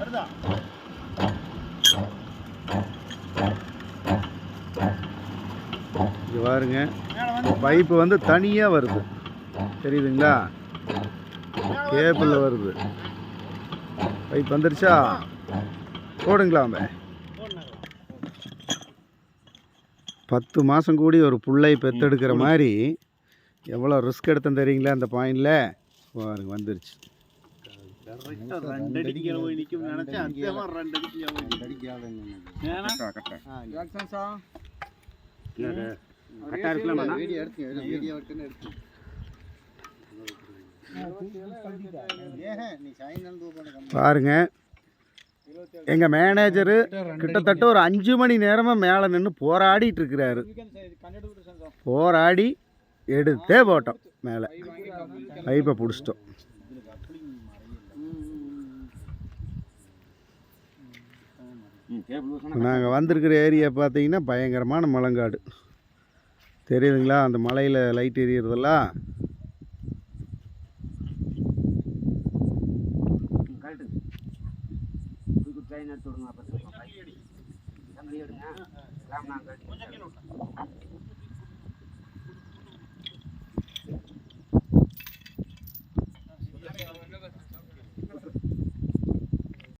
வருதா இங்க பாருங்க. பைப்பு வந்து தனியாக வருது. தெரியுதுங்களா? கேபிளில் வருது. பைப் வந்துருச்சா? போடுங்களா அந்த போடணும் பத்து மாதம் கூடி ஒரு புள்ளை பெத்தெடுக்கிற மாதிரி எவ்வளோ ரிஸ்க் எடுத்தேன் தெரியுங்களா அந்த பாயிண்டில்? பாருங்க வந்துருச்சு. பாருங்க. எங்கள் மேனேஜரு கிட்டத்தட்ட ஒரு அஞ்சு மணி நேரமாக மேலே நின்று போராடிட்டு இருக்கிறாரு. போராடி எடுத்தே போட்டோம் மேலே. பைப்பை பிடிச்சிட்டோம். நாங்கள் வந்திருக்கிற ஏரியா பார்த்தீங்கன்னா பயங்கரமான மலங்காடு தெரியுதுங்களா? அந்த மலையில் லைட் எரியறதெல்லாம்.